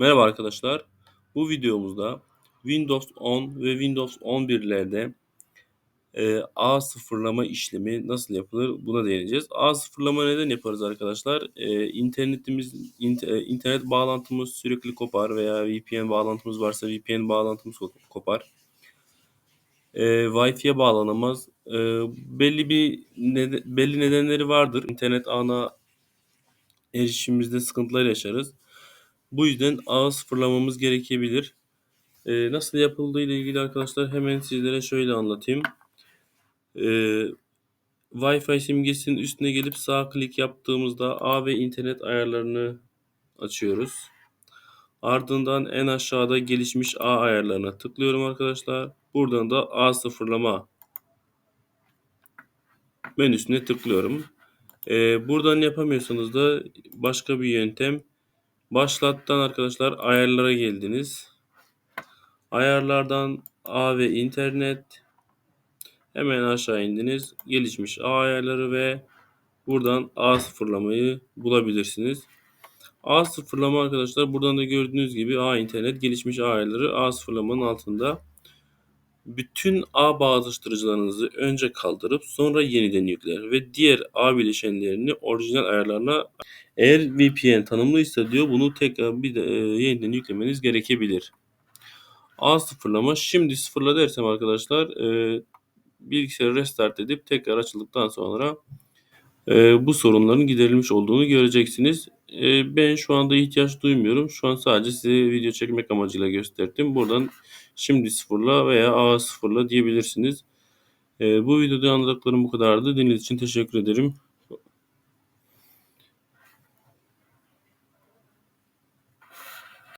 Merhaba arkadaşlar. Bu videomuzda Windows 10 ve Windows 11'lerde e, ağ sıfırlama işlemi nasıl yapılır buna değineceğiz. Ağ sıfırlama neden yaparız arkadaşlar? E, internetimiz int- e, internet bağlantımız sürekli kopar veya VPN bağlantımız varsa VPN bağlantımız ko- kopar. E, Wi-Fi'ye bağlanamaz. E, belli bir nede- belli nedenleri vardır. İnternet ağına erişimimizde sıkıntılar yaşarız. Bu yüzden ağı sıfırlamamız gerekebilir. Ee, nasıl yapıldığı ile ilgili arkadaşlar hemen sizlere şöyle anlatayım. Ee, Wi-Fi simgesinin üstüne gelip sağ klik yaptığımızda ağ ve internet ayarlarını açıyoruz. Ardından en aşağıda gelişmiş ağ ayarlarına tıklıyorum arkadaşlar. Buradan da ağ sıfırlama menüsüne tıklıyorum. Ee, buradan yapamıyorsanız da başka bir yöntem. Başlattan arkadaşlar ayarlara geldiniz. Ayarlardan ağ ve internet hemen aşağı indiniz. Gelişmiş ağ ayarları ve buradan ağ sıfırlamayı bulabilirsiniz. Ağ sıfırlama arkadaşlar buradan da gördüğünüz gibi ağ internet gelişmiş ağ ayarları ağ sıfırlamanın altında. Bütün ağ bağdaştırıcılarınızı önce kaldırıp sonra yeniden yükler ve diğer ağ bileşenlerini orijinal ayarlarına eğer VPN tanımlıysa diyor bunu tekrar bir de e, yeniden yüklemeniz gerekebilir. A sıfırlama. Şimdi sıfırla dersem arkadaşlar e, bilgisayarı restart edip tekrar açıldıktan sonra e, bu sorunların giderilmiş olduğunu göreceksiniz. E, ben şu anda ihtiyaç duymuyorum. Şu an sadece size video çekmek amacıyla gösterdim. Buradan şimdi sıfırla veya A sıfırla diyebilirsiniz. E, bu videoda anlattıklarım bu kadardı. Dinlediğiniz için teşekkür ederim.